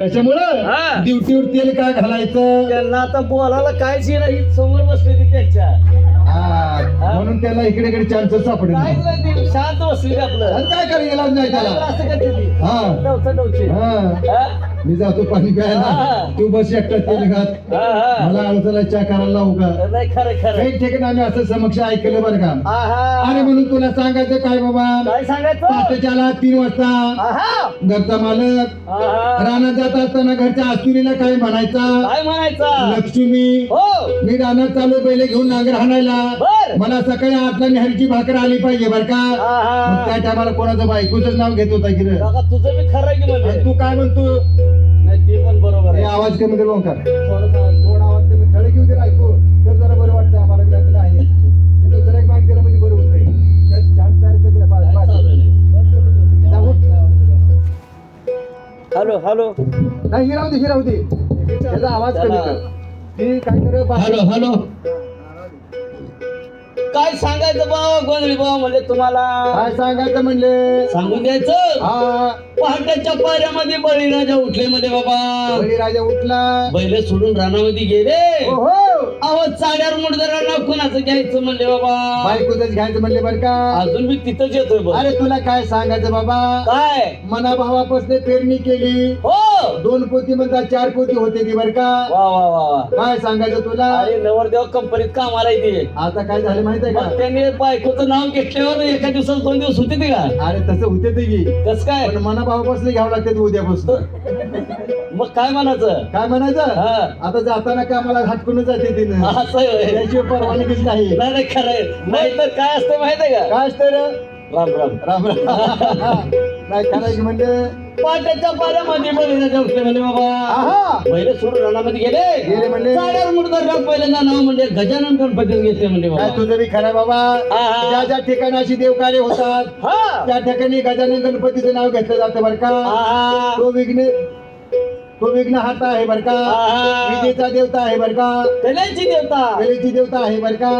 कशामुळं. ड्युटीवर तेल का घालायचं? त्यांना आता बोलायला काहीच नाही. समोर बसले ते त्यांच्या. हा, म्हणून त्याला इकडे इकडे चान्सेस सापडले. काहीच नाही ते शांत बसले आपलं. आणि काय करायला नाही त्याला? असं करते ती. हा. हा. हा? मी जातो पाणी प्यायला. तू बस एकटा तेल घात. मला अडचला चहा करायला लावू का नाही खरं खरं. काही ठिकाणी आम्ही असं समक्ष ऐकलं बरं का? आहा. अरे म्हणून तुला सांगायचं काय बाबा? काय सांगायचं? पाठच्याला तीन वाजता. आहा. घरचा मालक. आहा. रानात जात असताना घरच्या आस्तुरीला काय म्हणायचा? काय म्हणायचं? लक्ष्मी हो. मी रानात चालू पहिले घेऊन नांगर हाणायला. बर. मला सकाळी आठला निहारीची भाकर आली पाहिजे बर का? मग आहा. त्या टायमाला कोणाचं बायकोच नाव घेत होता की रे तुझं बी खरं की म्हणजे. आणि तू काय म्हणतो? ते पण बरोबर हे आहे आवाज कमी कर ओंकार. थोडंसं- थोडा आवाज कमी. खडे घेऊ दे ऐकू तर जरा बरं वाटतं आम्हाला आहे. हे दुसरा एक दिला म्हणजे बरं होतंय. तयार बस. Hello hello. नाही ही राहू दे ही राहू दे. त्याचा आवाज कमी कर. ती काय कर हॅलो हॅलो. काय सांगायचं बाबा गोंधळी बाबा म्हणले तुम्हाला. काय सांगायचं म्हणले? सांगून द्यायचं? हा. पहाटेच्या पाऱ्यामध्ये बळीराजा उठले मध्ये बाबा. राजा उठला. बैल सोडून रानामध्ये गेले. ओहो. अहो चाड्यावर मुडदरांना कुणाचं घ्यायचं म्हणले बाबा? बायकोच घ्यायचं म्हणले बर का? अजून मी तिथंच येतोय बघ. अरे तुला काय सांगायचं बाबा? काय? मना भावापासून पेरणी केली. हो. दोन पोती म्हणतात चार पोती होते ती बर का? वा वा वा. वा काय सांगायचं तुला? अरे नवरदेव कंपनीत कामाला येते. आता काय झालं माहितीये मग का त्यांनी बायकोचं नाव घेतल्यावर एका दिवसात दोन दिवस होते ते का? अरे तसं होते ते की. कस काय? पण मना भावापासून घ्यावं लागते उद्यापासून. मग काय म्हणायचं? काय म्हणायचं? हा. आता जाताना कामाला हटकूनच जाते तिनं. असं आहे होय. त्याशिवाय परवानगीच नाही. नाही नाही खरं आहे. नाही तर काय असतं माहितीये का? काय असतं रे? राम राम. राम राम. नाही करायची म्हणजे पाट्याच्या म्हणजे बाबा. आहा. पहिले सोडून रानामध्ये गेले. गेले म्हणले. पहिल्यांदा नाव म्हणजे गजानन गणपती घेतले म्हणजे काय बाबा तुझं बी खरं बाबा. ज्या ज्या ठिकाणी अशी देवकार्य होतात हा. त्या ठिकाणी गजानन गणपतीचं नाव घेतलं जातं बर का? आहा. तो विघ्न तो विघ्न हाता आहे बर का? आहा. विजेचा देवता आहे बर का? कल्याणची देवता. वेळेची देवता आहे बर का?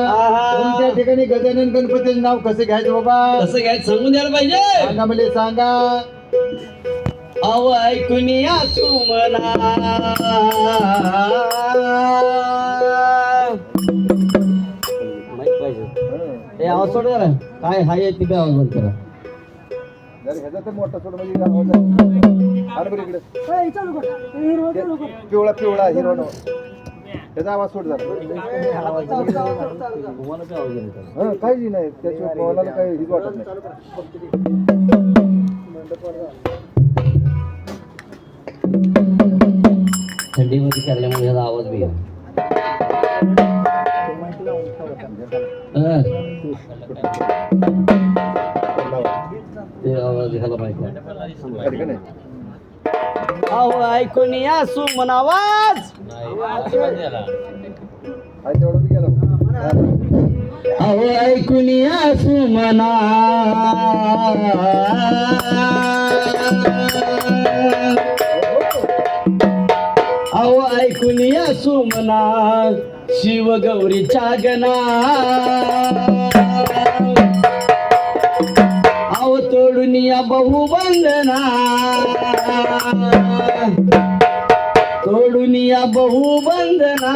त्या ठिकाणी गजानन गणपतीचं नाव कसं घ्यायचं बाबा? कसं घ्यायचं? सांगून द्यायला पाहिजे. सांगा मला सांगा. अव ऐकून या माहीत पाहिजे. हे आवाज सोड जरा. काय हाय आहे तिथे आवाज बंद करा. ह्याचा तर मोठा सोड म्हणजे आवाज पिवळा पिवळा हिरवा त्याचा आवाज सोड झाला काय काही नाही त्याशिवाय कोणाला काही हिज वाटत नाही. थंडीमध्ये करल्यामुळे ह्याचा आवाज बी. ते आवाज अहो ऐकून या सुमन आवाज. अहो ऐकून या सुमना सुमना शिव गौरीच्या गणा अहो तोडून या बहुबंधना तोडून या बहुबंधना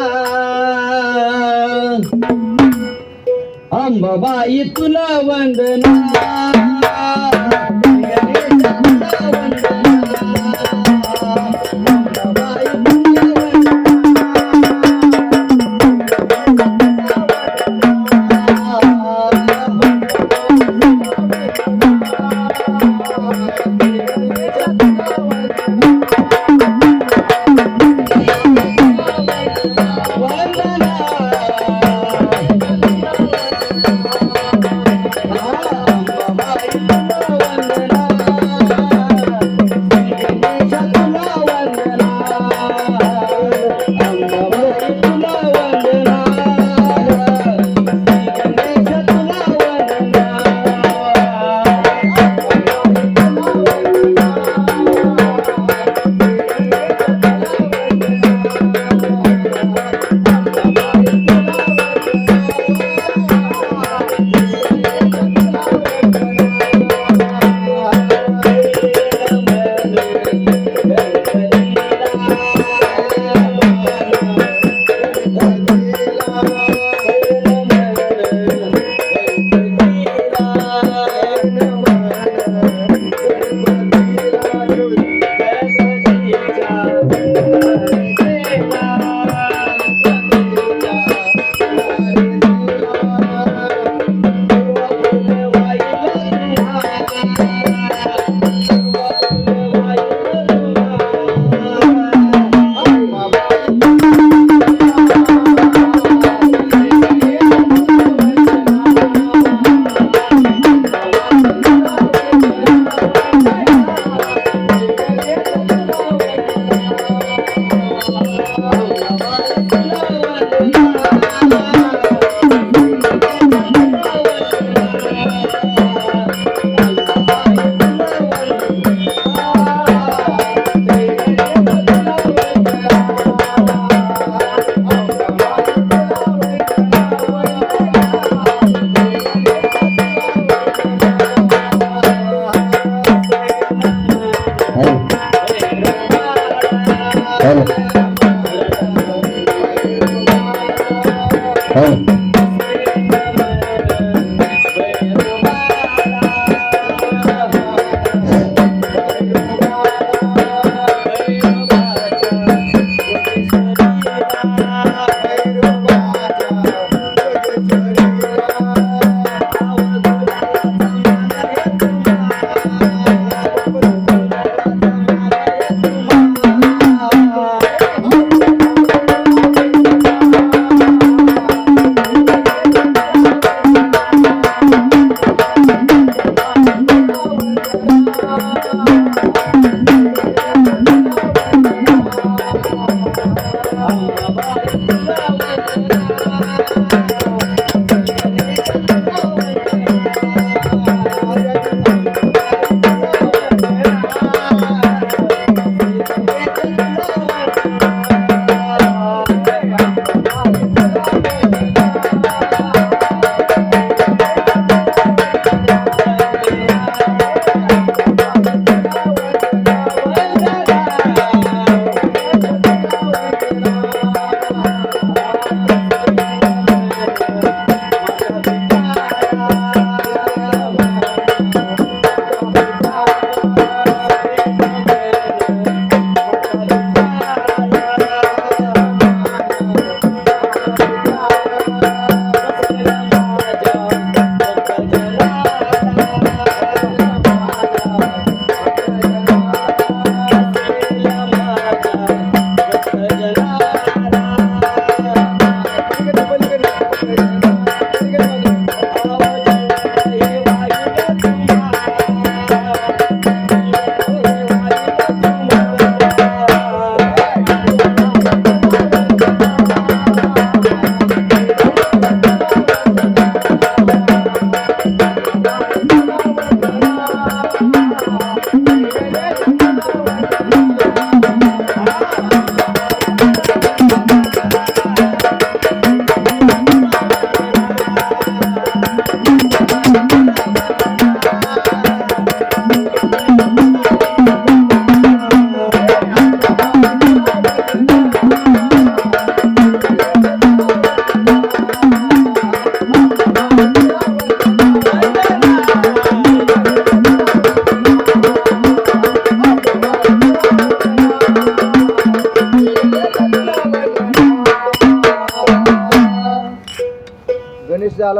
अंबाबाई तुला वंदना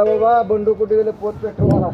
बाबा बंडू कुठे गेले पोत पेटवाला